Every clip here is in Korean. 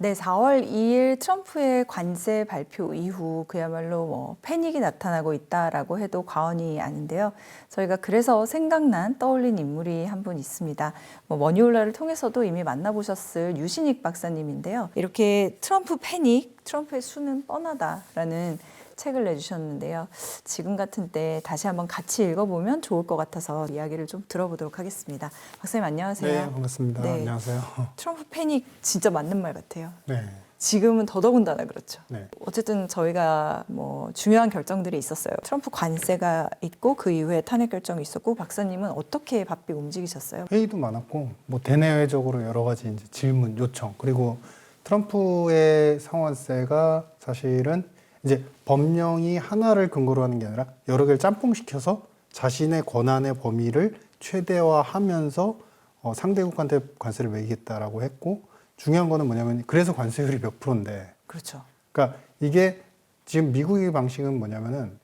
네, 4월 2일 트럼프의 관세 발표 이후 그야말로 뭐 패닉이 나타나고 있다라고 해도 과언이 아닌데요. 저희가 그래서 생각난 떠올린 인물이 한 분 있습니다. 뭐 머니올라를 통해서도 이미 만나보셨을 유신익 박사님인데요. 이렇게 트럼프 패닉, 트럼프의 수는 뻔하다라는 책을 내주셨는데요. 지금 같은 때 다시 한번 같이 읽어보면 좋을 것 같아서 이야기를 좀 들어보도록 하겠습니다. 박사님 안녕하세요. 네, 반갑습니다. 네. 안녕하세요. 트럼프 패닉 진짜 맞는 말 같아요. 네, 지금은 더더군다나 그렇죠. 네. 어쨌든 저희가 뭐 중요한 결정들이 있었어요. 트럼프 관세가 있고 그 이후에 탄핵 결정이 있었고 박사님은 어떻게 바삐 움직이셨어요? 회의도 많았고 뭐 대내외적으로 여러 가지 이제 질문, 요청 그리고 트럼프의 상환세가 사실은 이제 법령이 하나를 근거로 하는 게 아니라 여러 개를 짬뽕시켜서 자신의 권한의 범위를 최대화하면서 어, 상대국한테 관세를 매기겠다라고 했고 중요한 거는 뭐냐면 그래서 관세율이 몇 프로인데 그렇죠. 그러니까 이게 지금 미국의 방식은 뭐냐면은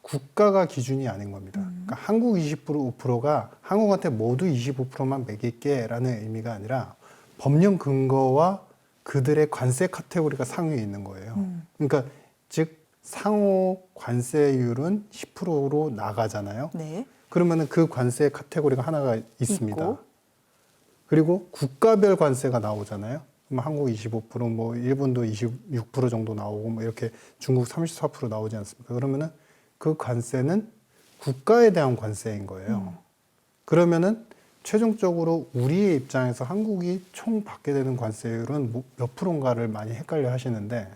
국가가 기준이 아닌 겁니다. 그러니까 한국 20% 5%가 한국한테 모두 25%만 매길게라는 의미가 아니라 법령 근거와 그들의 관세 카테고리가 상위에 있는 거예요. 음. 그러니까 즉 상호 관세율은 10%로 나가잖아요. 네. 그러면은 그 관세 카테고리가 하나가 있습니다. 있고. 그리고 국가별 관세가 나오잖아요. 그럼 한국 25%, 뭐 일본도 26% 정도 나오고 뭐 이렇게 중국 34% 나오지 않습니까? 그러면은 그 관세는 국가에 대한 관세인 거예요. 그러면은 최종적으로 우리의 입장에서 한국이 총 받게 되는 관세율은 뭐- 몇 프로인가를 많이 헷갈려 하시는데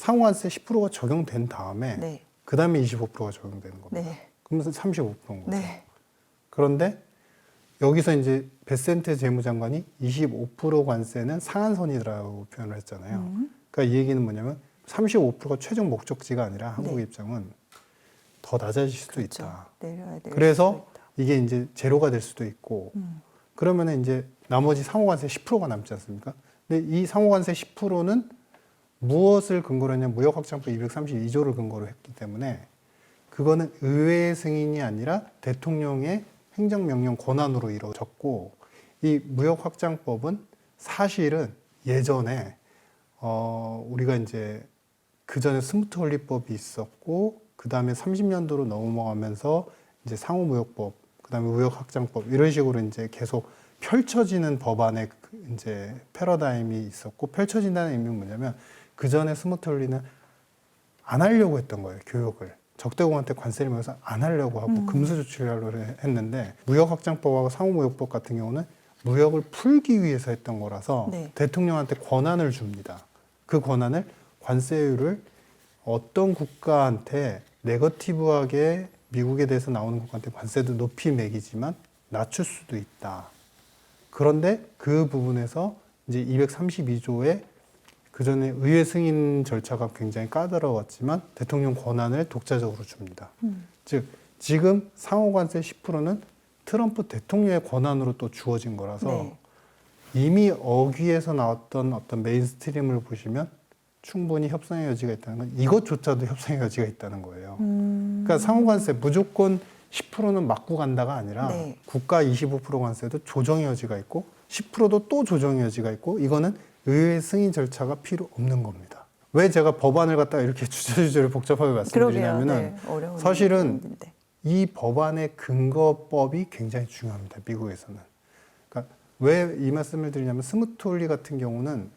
상호관세 10%가 적용된 다음에 네. 그 다음에 25%가 적용되는 겁니다. 네. 그러면 35%인 거죠. 네. 그런데 여기서 이제 베센트 재무장관이 25% 관세는 상한선이라고 표현을 했잖아요. 음. 그러니까 이 얘기는 뭐냐면 35%가 최종 목적지가 아니라 한국 네. 입장은 더 낮아질 수도 그렇죠. 있다. 내려야 될 그래서 수도 있다. 이게 이제 제로가 될 수도 있고 음. 그러면은 이제 나머지 상호관세 10%가 남지 않습니까? 근데 이 상호관세 10%는 무엇을 근거로 했냐 무역확장법 232조를 근거로 했기 때문에 그거는 의회의 승인이 아니라 대통령의 행정명령 권한으로 이루어졌고 이 무역확장법은 사실은 예전에 어 우리가 이제 그 전에 스무트 홀리법이 있었고 그 다음에 30년도로 넘어가면서 이제 상호무역법, 그 다음에 무역확장법 이런 식으로 이제 계속 펼쳐지는 법안의 그 이제 패러다임이 있었고 펼쳐진다는 의미는 뭐냐면 그 전에 스무트 홀리는 안 하려고 했던 거예요 교육을 적대국한테 관세를 매겨서 안 하려고 하고 음. 금수 조치를 하려고 했는데 무역확장법하고 상호무역법 같은 경우는 무역을 풀기 위해서 했던 거라서 네. 대통령한테 권한을 줍니다. 그 권한을 관세율을 어떤 국가한테 네거티브하게 미국에 대해서 나오는 국가한테 관세도 높이 매기지만 낮출 수도 있다. 그런데 그 부분에서 이제 232조에 그 전에 의회 승인 절차가 굉장히 까다로웠지만 대통령 권한을 독자적으로 줍니다. 음. 즉 지금 상호관세 10%는 트럼프 대통령의 권한으로 또 주어진 거라서 네. 이미 어귀에서 나왔던 어떤 메인스트림을 보시면 충분히 협상의 여지가 있다는 건 이것조차도 협상의 여지가 있다는 거예요. 음. 그러니까 상호관세 무조건 10%는 맞고 간다가 아니라 네. 국가 25% 관세도 조정의 여지가 있고 10%도 또 조정의 여지가 있고 이거는 의회 승인 절차가 필요 없는 겁니다. 왜 제가 법안을 갖다가 이렇게 주저주저를 복잡하게. 말씀드리냐면은 네. 사실은 부분인데. 이 법안의 근거법이 굉장히 중요합니다. 미국에서는. 그러니까 왜 이 말씀을 드리냐면 스무트 홀리 같은 경우는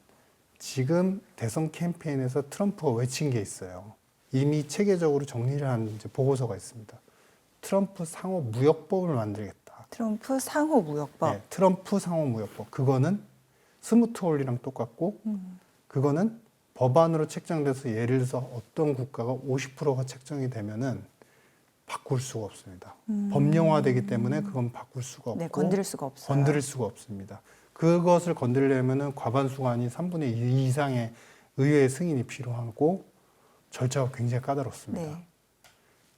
지금 대선 캠페인에서 트럼프가 외친 게 있어요. 이미 체계적으로 정리를 한 보고서가 있습니다. 트럼프 상호 무역법을 만들겠다. 트럼프 상호 무역법. 네, 트럼프 상호 무역법. 그거는 스무트 홀리랑 똑같고 음. 그거는 법안으로 책정돼서 예를 들어서 어떤 국가가 50%가 책정이 되면은 바꿀 수가 없습니다. 음. 법령화되기 때문에 그건 바꿀 수가 없고 네, 건드릴 수가 없어요. 건드릴 수가 없습니다. 그것을 건드리려면은 과반수가 아닌 3분의 2 이상의 의회의 승인이 필요하고 절차가 굉장히 까다롭습니다. 네.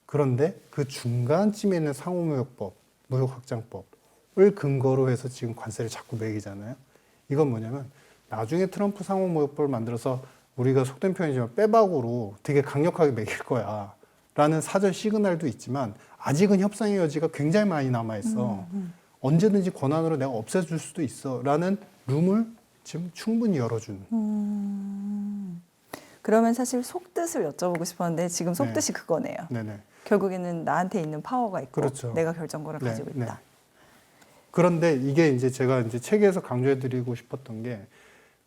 그런데 그 중간쯤에 있는 상호무역법, 무역확장법을 근거로 해서 지금 관세를 자꾸 매기잖아요. 이건 뭐냐면 나중에 트럼프 상호무역법을 만들어서 우리가 속된 표현이지만 빼박으로 되게 강력하게 매길 거야. 라는 사전 시그널도 있지만 아직은 협상의 여지가 굉장히 많이 남아 있어. 음, 언제든지 권한으로 내가 없애줄 수도 있어. 라는 룸을 지금 충분히 열어준 음, 그러면 사실 속뜻을 여쭤보고 싶었는데 지금 속뜻이 그거네요. 네네. 결국에는 나한테 있는 파워가 있고 그렇죠. 내가 결정권을 네, 가지고 네. 있다. 그런데 이게 이제 제가 이제 책에서 강조해드리고 싶었던 게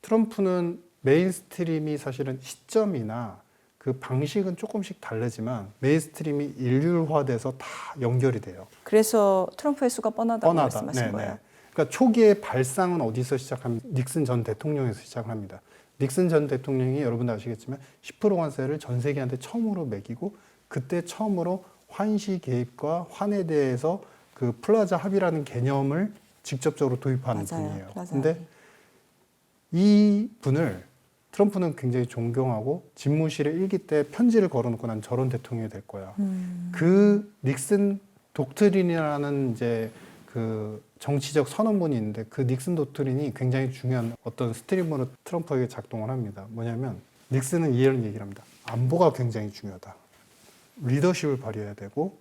트럼프는 메인스트림이 사실은 시점이나 그 방식은 조금씩 다르지만 메인스트림이 일률화돼서 다 연결이 돼요. 그래서 트럼프의 수가 뻔하다고 말씀하신 네네. 거예요. 그러니까 초기에 발상은 어디서 시작합니까? 닉슨 전 대통령에서 시작을 합니다. 닉슨 전 대통령이 여러분도 아시겠지만 10% 관세를 전 세계한테 처음으로 매기고 그때 처음으로 환시 개입과 환에 대해서 그 플라자 합의라는 개념을 직접적으로 도입하는 맞아요. 분이에요. 플라자 근데 합의. 이 분을 트럼프는 굉장히 존경하고 집무실에 일기 때 편지를 걸어놓고 난 저런 대통령이 될 거야. 음, 그 닉슨 독트린이라는 이제 그 정치적 선언문이 있는데 그 닉슨 독트린이 굉장히 중요한 어떤 스트림으로 트럼프에게 작동을 합니다. 뭐냐면 닉슨은 이런 얘기를 합니다. 안보가 굉장히 중요하다. 리더십을 발휘해야 되고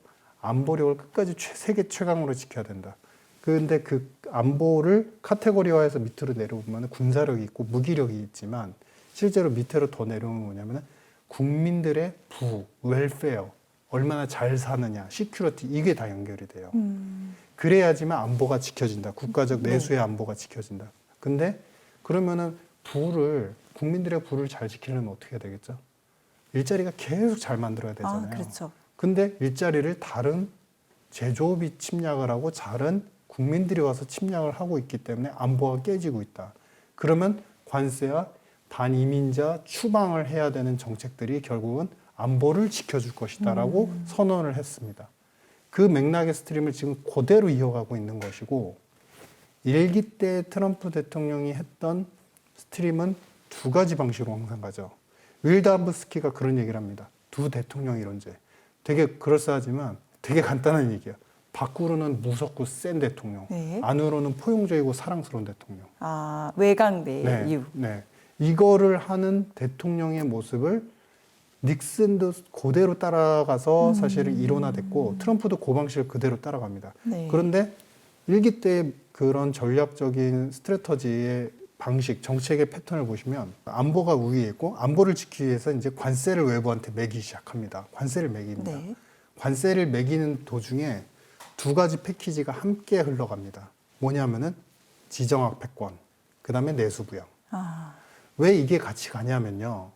안보력을 끝까지 최- 세계 최강으로 지켜야 된다. 그런데 그 안보를 카테고리화해서 밑으로 내려보면 군사력이 있고 무기력이 있지만 실제로 밑으로 더 내려오면 뭐냐면 국민들의 부, 웰페어, 얼마나 잘 사느냐, 시큐리티 이게 다 연결이 돼요. 음, 그래야지만 안보가 지켜진다. 국가적 네. 내수의 안보가 지켜진다. 근데 그러면은 부를 국민들의 부를 잘 지키려면 어떻게 해야 되겠죠? 일자리가 계속 잘 만들어야 되잖아요. 아, 그렇죠. 근데 일자리를 다른 제조업이 침략을 하고 다른 국민들이 와서 침략을 하고 있기 때문에 안보가 깨지고 있다. 그러면 관세와 반이민자 추방을 해야 되는 정책들이 결국은 안보를 지켜줄 것이다라고 선언을 했습니다. 그 맥락의 스트림을 지금 그대로 이어가고 있는 것이고 일기 때 트럼프 대통령이 했던 스트림은 두 가지 방식으로 항상 가죠. 윌담브스키가 그런 얘기를 합니다. 두 대통령 이 론제. 되게 그럴싸하지만 되게 간단한 얘기야. 밖으로는 무섭고 센 대통령, 네. 안으로는 포용적이고 사랑스러운 대통령. 아, 외강대 네, 이유. 네. 이거를 하는 대통령의 모습을 닉슨도 그대로 따라가서 사실은 일원화됐고 트럼프도 그 방식을 그대로 따라갑니다. 네. 그런데 일기 때 그런 전략적인 스트래터지의 방식, 정책의 패턴을 보시면 안보가 우위에 있고 안보를 지키기 위해서 이제 관세를 외부한테 매기 시작합니다. 관세를 매깁니다. 네. 관세를 매기는 도중에 두 가지 패키지가 함께 흘러갑니다. 뭐냐면은 지정학 패권, 그 다음에 내수부양. 아, 왜 이게 같이 가냐면요.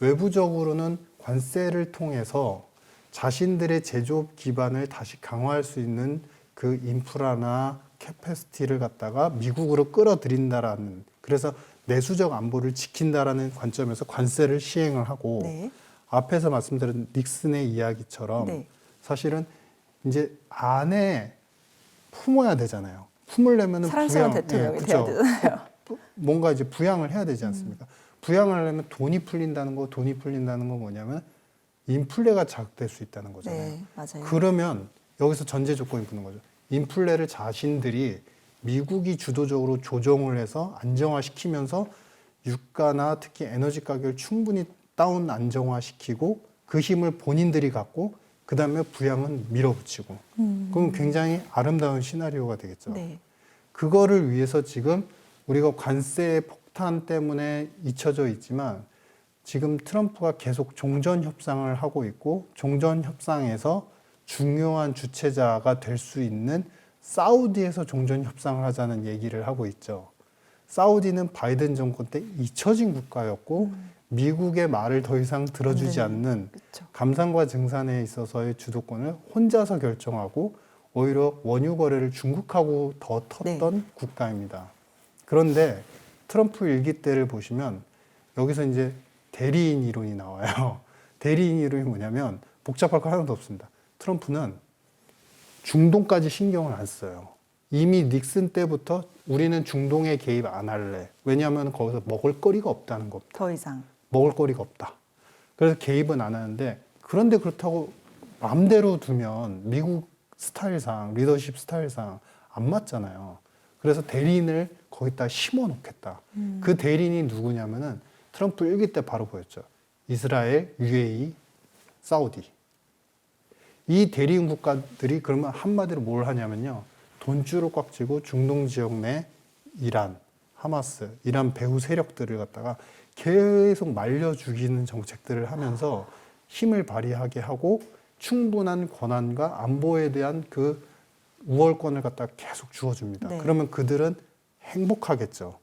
외부적으로는 관세를 통해서 자신들의 제조업 기반을 다시 강화할 수 있는 그 인프라나 캐패시티를 갖다가 미국으로 끌어들인다라는 그래서 내수적 안보를 지킨다라는 관점에서 관세를 시행을 하고 네. 앞에서 말씀드린 닉슨의 이야기처럼 네. 사실은 이제 안에 품어야 되잖아요. 사랑스러운 부양- 대통령이 예, 돼야 그쵸. 되잖아요. 뭔가 이제 부양을 해야 되지 않습니까? 부양을 하려면 돈이 풀린다는 거, 돈이 풀린다는 건 뭐냐면 인플레가 자극될 수 있다는 거잖아요. 네, 맞아요. 그러면 여기서 전제 조건이 붙는 거죠. 인플레를 자신들이 미국이 주도적으로 조정을 해서 안정화시키면서 유가나 특히 에너지 가격을 충분히 다운 안정화시키고 그 힘을 본인들이 갖고 그 다음에 부양은 밀어붙이고 음, 그럼 굉장히 아름다운 시나리오가 되겠죠. 네. 그거를 위해서 지금 우리가 관세 폭탄 때문에 잊혀져 있지만 지금 트럼프가 계속 종전 협상을 하고 있고 종전 협상에서 중요한 주체자가 될 수 있는 사우디에서 종전 협상을 하자는 얘기를 하고 있죠. 사우디는 바이든 정권 때 잊혀진 국가였고 미국의 말을 더 이상 들어주지 안 되는, 않는 그렇죠. 감산과 증산에 있어서의 주도권을 혼자서 결정하고 오히려 원유 거래를 중국하고 더 텄던 국가입니다. 그런데 트럼프 일기 때를 보시면 여기서 이제 대리인 이론이 나와요. 대리인 이론이 뭐냐면 복잡할 거 하나도 없습니다. 트럼프는 중동까지 신경을 안 써요. 이미 닉슨 때부터 우리는 중동에 개입 안 할래. 왜냐하면 거기서 먹을 거리가 없다는 겁니다. 더 이상. 먹을 거리가 없다. 그래서 개입은 안 하는데 그런데 그렇다고 마음대로 두면 미국 스타일상 리더십 스타일상 안 맞잖아요. 그래서 대리인을 거기다 심어 놓겠다. 그 대리인이 누구냐면은 트럼프 일기 때 바로 보였죠. 이스라엘, UAE, 사우디. 이 대리인 국가들이 그러면 한마디로 뭘 하냐면요. 돈줄을 꽉 쥐고 중동 지역 내 이란, 하마스, 이란 배후 세력들을 갖다가 계속 말려 죽이는 정책들을 하면서 힘을 발휘하게 하고 충분한 권한과 안보에 대한 그 우월권을 갖다가 계속 주어줍니다. 네. 그러면 그들은 행복하겠죠.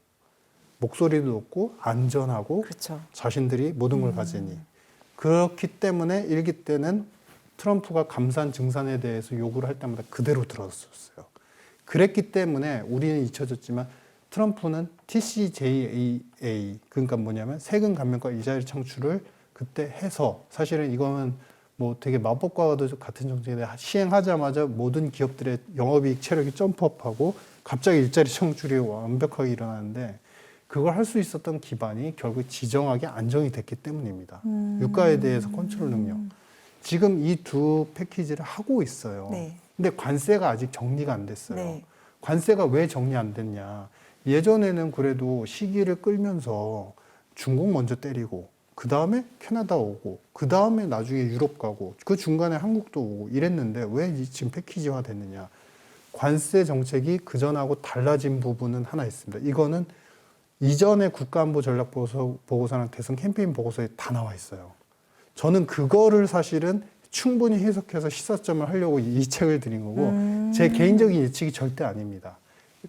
목소리도 높고 안전하고 그렇죠. 자신들이 모든 걸 가지니 그렇기 때문에 일기 때는 트럼프가 감산 증산에 대해서 요구를 할 때마다 그대로 들었었어요. 그랬기 때문에 우리는 잊혀졌지만 트럼프는 TCJA 그러니까 뭐냐면 세금 감면과 이자율 창출을 그때 해서 사실은 이거는 뭐 되게 마법과도 같은 정책인데 시행하자마자 모든 기업들의 영업이익 체력이 점프업하고 갑자기 일자리 창출이 완벽하게 일어나는데 그걸 할 수 있었던 기반이 결국 지정하게 안정이 됐기 때문입니다. 음. 유가에 대해서 컨트롤 능력. 지금 이 두 패키지를 하고 있어요. 네. 근데 관세가 아직 정리가 안 됐어요. 네. 관세가 왜 정리 안 됐냐? 예전에는 그래도 시기를 끌면서 중국 먼저 때리고 그 다음에 캐나다 오고 그 다음에 나중에 유럽 가고 그 중간에 한국도 오고 이랬는데 왜 이- 지금 패키지화 됐느냐? 관세 정책이 그 전하고 달라진 부분은 하나 있습니다. 이거는 이전에 국가안보 전략 보고서, 보고서랑 대선 캠페인 보고서에 다 나와 있어요. 저는 그거를 사실은 충분히 해석해서 시사점을 하려고 이, 이 책을 드린 거고 음. 제 개인적인 예측이 절대 아닙니다.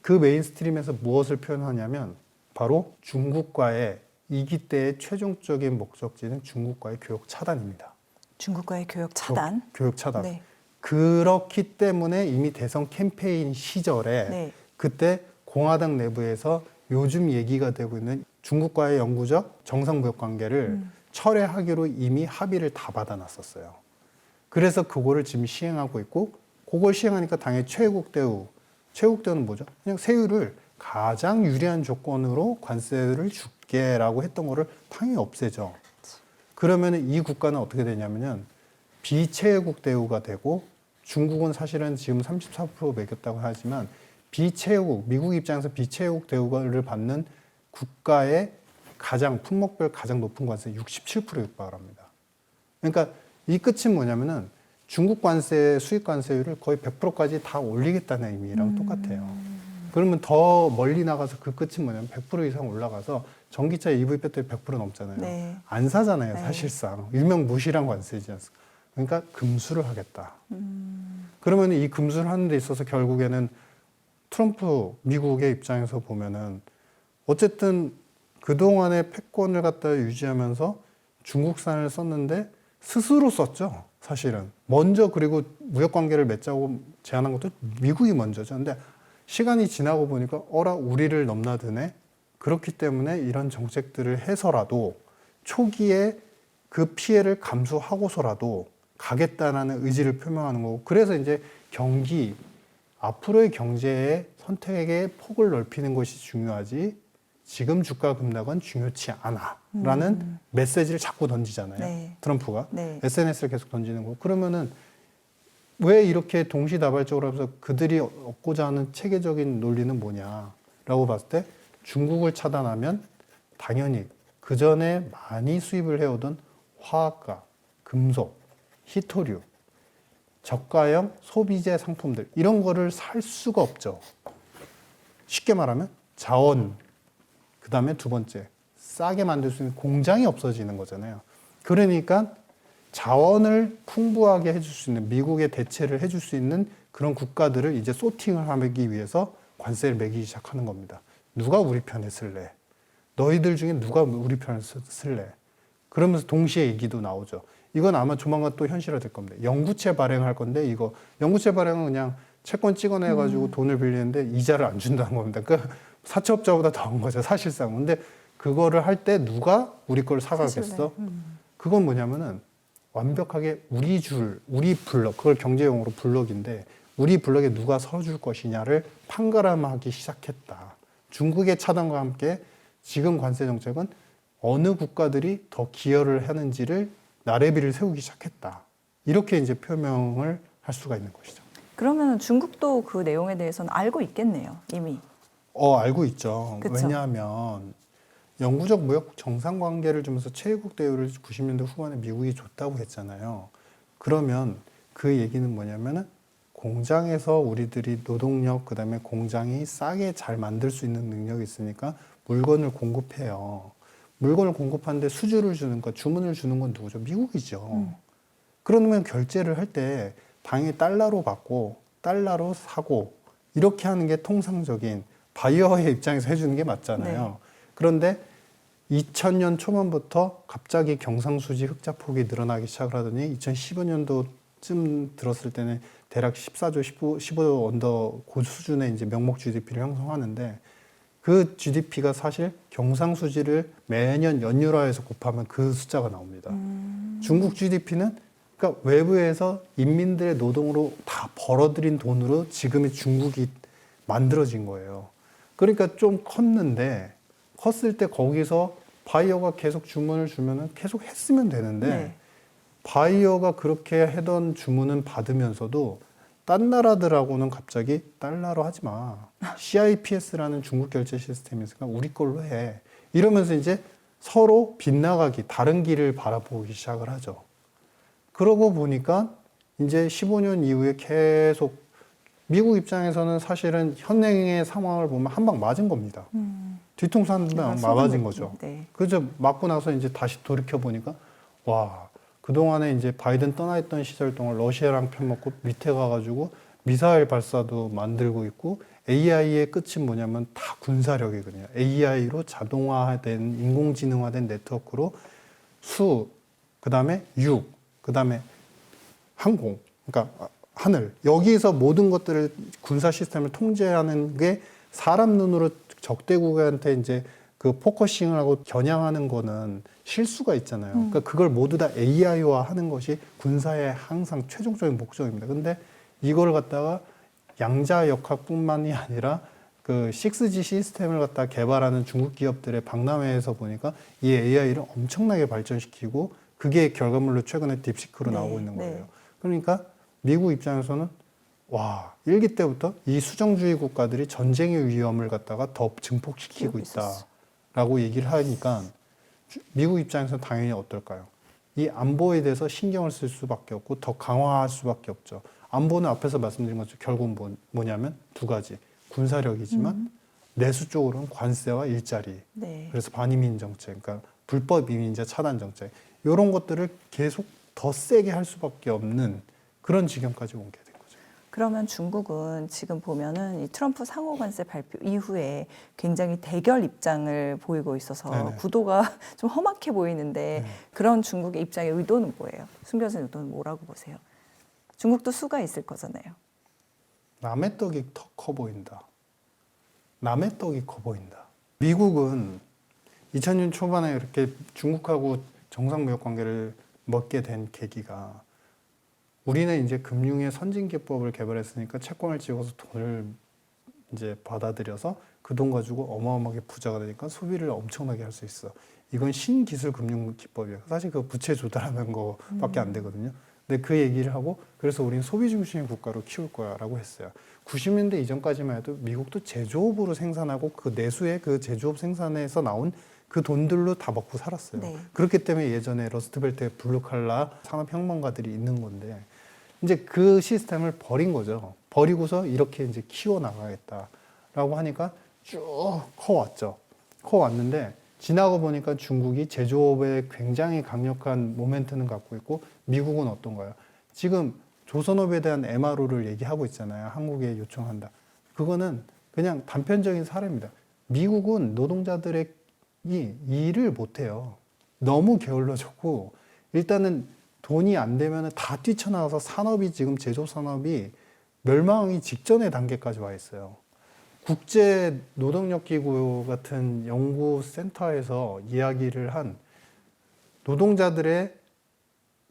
그 메인스트림에서 무엇을 표현하냐면 바로 중국과의 이기 때의 최종적인 목적지는 중국과의 교역 차단입니다. 중국과의 교역 차단. 교역, 교역 차단. 네. 그렇기 때문에 이미 대선 캠페인 시절에 네. 그때 공화당 내부에서 요즘 얘기가 되고 있는 중국과의 영구적 정상무역 관계를 음. 철회하기로 이미 합의를 다 받아놨었어요. 그래서 그거를 지금 시행하고 있고 그걸 시행하니까 당연히 최국 대우, 최국 대우는 뭐죠? 그냥 세율을 가장 유리한 조건으로 관세를 줄게라고 했던 거를 당연히 없애죠. 그러면 이 국가는 어떻게 되냐면은 비체국 대우가 되고 중국은 사실은 지금 34% 매겼다고 하지만 비체국 미국 입장에서 비체국 대우를 받는 국가의 가장 품목별 가장 높은 관세 67% 육박을 합니다. 그러니까 이 끝은 뭐냐면은 중국 관세 수입 관세율을 거의 100%까지 다 올리겠다는 의미랑 똑같아요. 그러면 더 멀리 나가서 그 끝은 뭐냐면 100% 이상 올라가서 전기차 EV 배터리 100% 넘잖아요. 네. 안 사잖아요, 네. 사실상. 일명 무시란 관세지 않습니까? 그러니까 금수를 하겠다. 음. 그러면 이 금수를 하는 데 있어서 결국에는 트럼프 미국의 입장에서 보면은 어쨌든 그동안의 패권을 갖다 유지하면서 중국산을 썼는데 스스로 썼죠. 사실은. 먼저 그리고 무역 관계를 맺자고 제안한 것도 미국이 먼저죠. 근데 시간이 지나고 보니까 어라 우리를 넘나드네. 그렇기 때문에 이런 정책들을 해서라도 초기에 그 피해를 감수하고서라도 가겠다라는 의지를 표명하는 거고 그래서 이제 경기 앞으로의 경제의 선택의 폭을 넓히는 것이 중요하지 지금 주가 급락은 중요치 않아라는 메시지를 자꾸 던지잖아요. 네. 트럼프가 네. SNS를 계속 던지는 거. 그러면은 왜 이렇게 동시다발적으로 하면서 그들이 얻고자 하는 체계적인 논리는 뭐냐라고 봤을 때 중국을 차단하면 당연히 그 전에 많이 수입을 해오던 화학가, 금속, 히토류, 저가형 소비재 상품들 이런 거를 살 수가 없죠. 쉽게 말하면 자원, 그 다음에 두 번째 싸게 만들 수 있는 공장이 없어지는 거잖아요. 그러니까 자원을 풍부하게 해줄 수 있는 미국의 대체를 해줄 수 있는 그런 국가들을 이제 소팅을 하기 위해서 관세를 매기기 시작하는 겁니다. 누가 우리 편에 쓸래? 너희들 중에 누가 우리 편에 쓰- 쓸래? 그러면서 동시에 얘기도 나오죠. 이건 아마 조만간 또 현실화될 겁니다. 영구채 발행할 건데 이거 영구채 발행은 그냥 채권 찍어내 가지고 돈을 빌리는데 이자를 안 준다는 겁니다. 그 사채업자보다 더한 거죠 사실상. 근데 그거를 할 때 누가 우리 걸 사가겠어? 음. 그건 뭐냐면은 완벽하게 우리 줄, 우리 블럭, 그걸 경제 용어로 블럭인데 우리 블럭에 누가 서줄 것이냐를 판가름하기 시작했다. 중국의 차단과 함께 지금 관세 정책은 어느 국가들이 더 기여를 하는지를 나래비를 세우기 시작했다. 이렇게 이제 표명을 할 수가 있는 것이죠. 그러면 중국도 그 내용에 대해서는 알고 있겠네요. 이미. 어, 알고 있죠. 그쵸. 왜냐하면 영구적 무역 정상 관계를 주면서 최애국 대우를 90년대 후반에 미국이 줬다고 했잖아요. 그러면 그 얘기는 뭐냐면은 공장에서 우리들이 노동력 그다음에 공장이 싸게 잘 만들 수 있는 능력이 있으니까 물건을 공급해요. 물건을 공급하는데 수주를 주는 것, 주문을 주는 건 누구죠? 미국이죠. 음. 그러면 결제를 할 때 당연히 달러로 받고 달러로 사고 이렇게 하는 게 통상적인 바이어의 입장에서 해주는 게 맞잖아요. 네. 그런데 2000년 초반부터 갑자기 경상수지 흑자 폭이 늘어나기 시작을 하더니 2015년도쯤 들었을 때는 대략 14조 15, 15 언더 고 수준의 이제 명목 GDP를 형성하는데 그 GDP가 사실 경상수지를 매년 연율화해서 곱하면 그 숫자가 나옵니다. 음. 중국 GDP는 그러니까 외부에서 인민들의 노동으로 다 벌어들인 돈으로 지금의 중국이 만들어진 거예요. 그러니까 좀 컸는데 컸을 때 거기서 바이어가 계속 주문을 주면은 계속 했으면 되는데 네. 바이어가 그렇게 하던 주문은 받으면서도 딴 나라들하고는 갑자기 달러로 하지 마. CIPS라는 중국 결제 시스템이 있으니까 우리 걸로 해. 이러면서 이제 서로 빗나가기, 다른 길을 바라보기 시작을 하죠. 그러고 보니까 이제 15년 이후에 계속 미국 입장에서는 사실은 현행의 상황을 보면 한 방 맞은 겁니다. 음. 뒤통수 한 방 맞은 속은 거죠. 네. 그죠 맞고 나서 이제 다시 돌이켜 보니까 와 그동안에 이제 바이든 떠나 있던 시절 동안 러시아랑 편먹고 밑에 가가지고 미사일 발사도 만들고 있고 AI의 끝이 뭐냐면 다 군사력이거든요. AI로 자동화된 인공지능화된 네트워크로 수 그 다음에 육 그 다음에 항공 그러니까 하늘 여기서 모든 것들을 군사 시스템을 통제하는 게 사람 눈으로 적대국한테 이제 그 포커싱을 하고 겨냥하는 거는 실수가 있잖아요. 그러니까 그걸 모두 다 AI화 하는 것이 군사의 항상 최종적인 목적입니다. 근데 이걸 갖다가 양자 역학뿐만이 아니라 그 6G 시스템을 갖다 개발하는 중국 기업들의 박람회에서 보니까 이 AI를 엄청나게 발전시키고 그게 결과물로 최근에 딥시크로 네, 나오고 있는 네. 거예요. 그러니까 미국 입장에서는 와 일기 때부터 이 수정주의 국가들이 전쟁의 위험을 갖다가 더 증폭시키고. 있다라고 얘기를 하니까 주- 미국 입장에서는 당연히 어떨까요? 이 안보에 대해서 신경을 쓸 수밖에 없고 더 강화할 수밖에 없죠. 안보는 앞에서 말씀드린 것처럼 결국 뭐, 뭐냐면 두 가지 군사력이지만 음. 내수 쪽으로는 관세와 일자리 네. 그래서 반이민 정책, 그러니까 불법 이민자 차단 정책 이런 것들을 계속 더 세게 할 수밖에 없는 그런 지경까지 온게된 거죠. 그러면 중국은 지금 보면은 이 트럼프 상호 관세 발표 이후에 굉장히 대결 입장을 보이고 있어서 네네. 구도가 좀 험악해 보이는데 네. 그런 중국의 입장의 의도는 뭐예요? 순 교수님 의도는 뭐라고 보세요? 중국도 수가 있을 거잖아요. 남의 떡이 더 커 보인다. 남의 떡이 커 보인다. 미국은 2000년 초반에 이렇게 중국하고 정상 무역 관계를 맺게 된 계기가 우리는 이제 금융의 선진 기법을 개발했으니까 채권을 찍어서 돈을 이제 받아들여서 그 돈 가지고 어마어마하게 부자가 되니까 소비를 엄청나게 할 수 있어. 이건 신기술 금융 기법이에요. 사실 그 부채 조달하는 거밖에 안 되거든요. 근데 그 얘기를 하고 그래서 우리는 소비 중심의 국가로 키울 거야라고 했어요. 90년대 이전까지만 해도 미국도 제조업으로 생산하고 그 내수의 그 제조업 생산에서 나온 그 돈들로 다 먹고 살았어요. 네. 그렇기 때문에 예전에 러스트벨트의 블루칼라 산업혁명가들이 있는 건데 이제 그 시스템을 버린 거죠. 버리고서 이렇게 이제 키워 나가겠다라고 하니까 쭉 커왔죠. 커왔는데 지나고 보니까 중국이 제조업에 굉장히 강력한 모멘트는 갖고 있고 미국은 어떤가요? 지금 조선업에 대한 MRO를 얘기하고 있잖아요. 한국에 요청한다. 그거는 그냥 단편적인 사례입니다. 미국은 노동자들의 이 일을 못해요. 너무 게을러졌고 일단은 돈이 안 되면 다 뛰쳐나와서 산업이 지금 제조 산업이 멸망이 직전의 단계까지 와 있어요. 국제 노동력 기구 같은 연구 센터에서 이야기를 한 노동자들의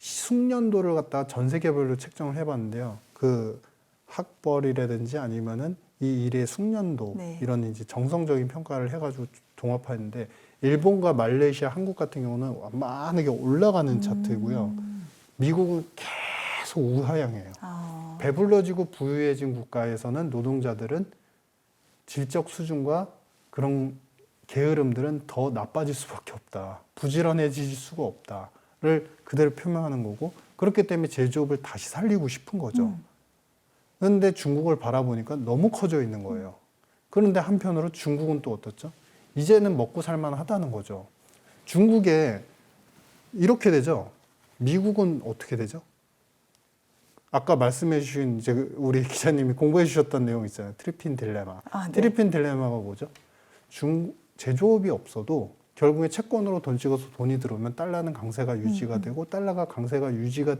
숙련도를 갖다 전 세계별로 책정을 해봤는데요. 그 학벌이라든지 아니면은 이 일의 숙련도 네. 이런 이제 정성적인 평가를 해가지고 종합하는데 일본과 말레이시아, 한국 같은 경우는 완만하게 올라가는 차트고요. 미국은 계속 우하향해요. 아, 배불러지고 부유해진 국가에서는 노동자들은 질적 수준과 그런 게으름들은 더 나빠질 수밖에 없다. 부지런해질 수가 없다를 그대로 표명하는 거고 그렇기 때문에 제조업을 다시 살리고 싶은 거죠. 음. 그런데 중국을 바라보니까 너무 커져 있는 거예요. 그런데 한편으로 중국은 또 어떻죠? 이제는 먹고 살만 하다는 거죠. 중국에 이렇게 되죠. 미국은 어떻게 되죠? 아까 말씀해 주신 이제 그 우리 기자님이 공부해 주셨던 내용 있잖아요. 트리핀 딜레마. 아, 네. 트리핀 딜레마가 뭐죠? 중 제조업이 없어도 결국에 채권으로 돈 찍어서 돈이 들어오면 달러는 강세가 유지가 되고 달러가 강세가 유지가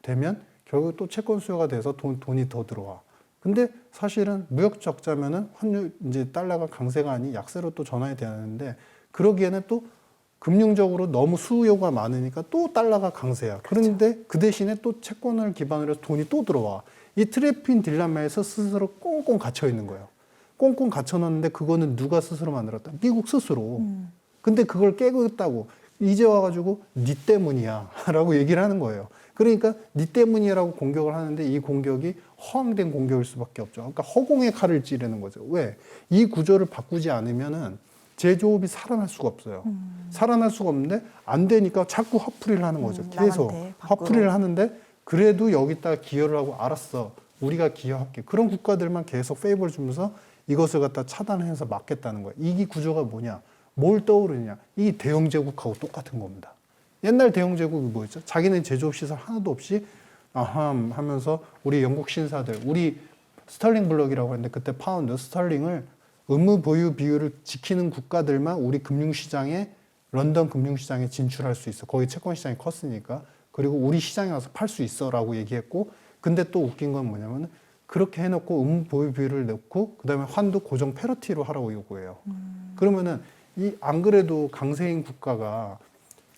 되면 결국 또 채권 수요가 돼서 돈, 돈이 더 들어와. 근데 사실은 무역 적자면은 환율 이제 달러가 강세가 아닌 약세로 또 전환이 하는데 그러기에는 또 금융적으로 너무 수요가 많으니까 또 달러가 강세야. 그런데 그 대신에 또 채권을 기반으로 해서 돈이 또 들어와. 이 트래핀 딜라마에서 스스로 꽁꽁 갇혀 있는 거예요. 꽁꽁 갇혀 놨는데 그거는 누가 스스로 만들었다? 미국 스스로. 근데 그걸 깨겠다고 이제 와가지고 니 때문이야라고 얘기를 하는 거예요. 그러니까 니 때문이야라고 공격을 하는데 이 공격이 허황된 공격일 수밖에 없죠. 그러니까 허공에 칼을 찌르는 거죠. 왜? 이 구조를 바꾸지 않으면은 제조업이 살아날 수가 없어요. 살아날 수가 없는데 안 되니까 자꾸 화풀이를 하는 거죠. 음, 계속. 화풀이를 하는데 그래도 여기다 기여를 하고 알았어. 우리가 기여할게. 그런 국가들만 계속 페이버를 주면서 이것을 갖다 차단해서 막겠다는 거예요. 이 구조가 뭐냐? 뭘 떠오르냐? 이 대영 제국하고 똑같은 겁니다. 옛날 대영 제국이 뭐였죠? 자기는 제조업 시설 하나도 없이 아함 하면서 우리 영국 신사들, 우리 스털링 블록이라고 하는데 그때 파운드 스털링을 의무 보유 비율을 지키는 국가들만 우리 금융시장에 런던 금융시장에 진출할 수 있어. 거기 채권 시장이 컸으니까. 그리고 우리 시장에 와서 팔 수 있어라고 얘기했고, 근데 또 웃긴 건 뭐냐면 그렇게 해놓고 의무 보유 비율을 넣고 그다음에 환도 고정 페러티로 하라고 요구해요. 그러면은 이 안 그래도 강세인 국가가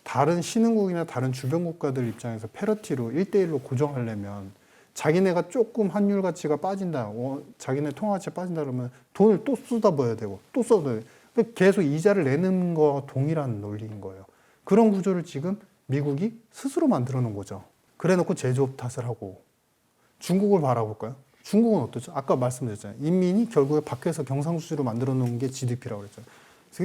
다른 신흥국이나 다른 주변 국가들 입장에서 페러티로 1대1로 고정하려면 자기네가 조금 환율 가치가 빠진다, 어, 자기네 통화 가치가 빠진다 그러면 돈을 또 쏟아부어야 되고 또 쏟아야 돼. 그러니까 계속 이자를 내는 거와 동일한 논리인 거예요. 그런 구조를 지금 미국이 스스로 만들어 놓은 거죠. 그래 놓고 제조업 탓을 하고 중국을 바라볼까요? 중국은 어떻죠? 아까 말씀드렸잖아요. 인민이 결국에 밖에서 경상수지로 만들어 놓은 게 GDP라고 그랬잖아요.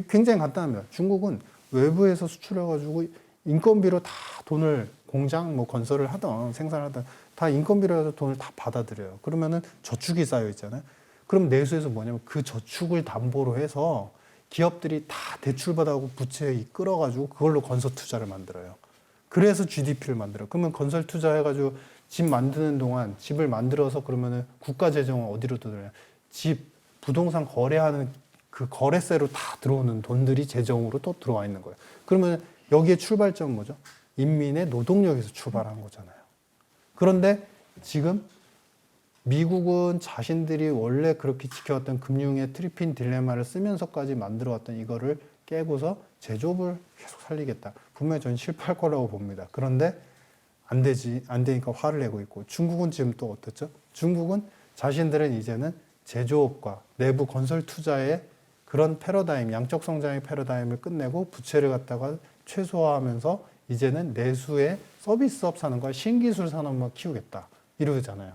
굉장히 간단합니다. 중국은 외부에서 수출해가지고 인건비로 다 돈을 공장 뭐 건설을 하던 생산을 하던 다 인건비로 해서 돈을 다 받아들여요. 그러면은 저축이 쌓여 있잖아요. 그럼 내수에서 뭐냐면 그 저축을 담보로 해서 기업들이 다 대출 받아고 부채에 이끌어가지고 그걸로 건설 투자를 만들어요. 그래서 GDP를 만들어요. 그러면 건설 투자해가지고 집 만드는 동안 집을 만들어서 그러면은 국가 재정은 어디로 들어요? 집 부동산 거래하는 그 거래세로 다 들어오는 돈들이 재정으로 또 들어와 있는 거예요. 그러면 여기에 출발점은 뭐죠? 인민의 노동력에서 출발한 거잖아요. 그런데 지금 미국은 자신들이 원래 그렇게 지켜왔던 금융의 트리핀 딜레마를 쓰면서까지 만들어왔던 이거를 깨고서 제조업을 계속 살리겠다. 분명히 저는 실패할 거라고 봅니다. 그런데 안 되지, 안 되니까 화를 내고 있고 중국은 지금 또 어떻죠? 중국은 자신들은 이제는 제조업과 내부 건설 투자의 그런 패러다임, 양적 성장의 패러다임을 끝내고 부채를 갖다가 최소화하면서 이제는 내수의 서비스업 산업과 신기술 산업만 키우겠다. 이러잖아요.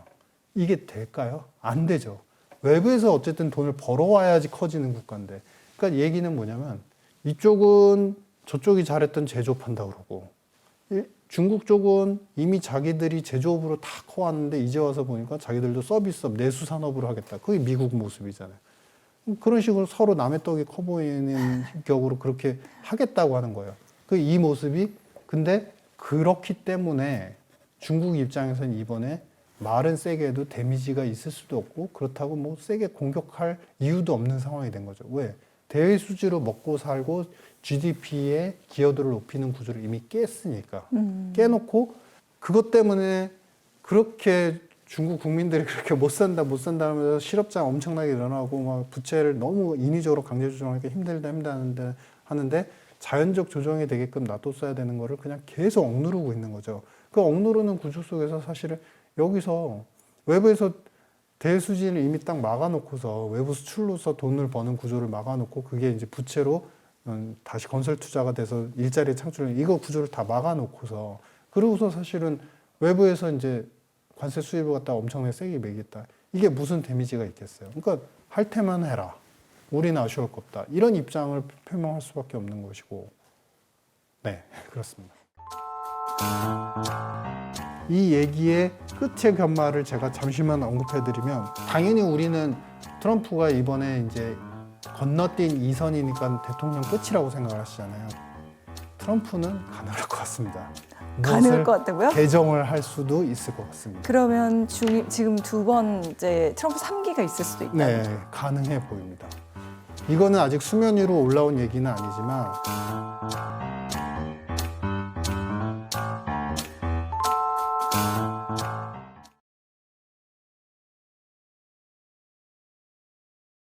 이게 될까요? 안 되죠. 외부에서 어쨌든 돈을 벌어와야지 커지는 국가인데. 그러니까 얘기는 뭐냐면 이쪽은 저쪽이 잘했던 제조업한다 그러고 일- 중국 쪽은 이미 자기들이 제조업으로 다 커왔는데 이제 와서 보니까 자기들도 서비스업, 내수 산업으로 하겠다. 그게 미국 모습이잖아요. 그런 식으로 서로 남의 떡이 커 보이는 격으로 그렇게 하겠다고 하는 거예요. 그 이 모습이 근데 그렇기 때문에 중국 입장에서는 이번에 말은 세게 해도 데미지가 있을 수도 없고 그렇다고 뭐 세게 공격할 이유도 없는 상황이 된 거죠. 왜? 대외 수지로 먹고 살고 GDP의 기여도를 높이는 구조를 이미 깼으니까 깨놓고 그것 때문에 그렇게 중국 국민들이 그렇게 못 산다 못 산다 하면서 실업자 엄청나게 늘어나고 막 부채를 너무 인위적으로 강제 조정하니까 힘들다 힘들다 하는데, 하는데 자연적 조정이 되게끔 놔뒀어야 되는 거를 그냥 계속 억누르고 있는 거죠. 그 억누르는 구조 속에서 사실은 여기서 외부에서 대수지를 이미 딱 막아놓고서 외부 수출로서 돈을 버는 구조를 막아놓고 그게 이제 부채로 음, 다시 건설 투자가 돼서 일자리 창출 이거 구조를 다 막아놓고서 그러고서 사실은 외부에서 이제 관세 수입을 갖다 엄청나게 세게 매겠다. 이게 무슨 데미지가 있겠어요. 그러니까 할 테만 해라. 우리는 아쉬울 거 없다. 이런 입장을 표명할 수밖에 없는 것이고. 네, 그렇습니다. 이 얘기의 끝의 결말을 제가 잠시만 언급해드리면 당연히 우리는 트럼프가 이번에 이제 건너뛴 이선이니까 대통령 끝이라고 생각을 하시잖아요. 트럼프는 가능할 것 같습니다. 가능할 것 같다고요? 개정을 할 수도 있을 것 같습니다. 그러면 중, 지금 두 번째 트럼프 3기가 있을 수도 있다. 네, 가능해 보입니다. 이거는 아직 수면 위로 올라온 얘기는 아니지만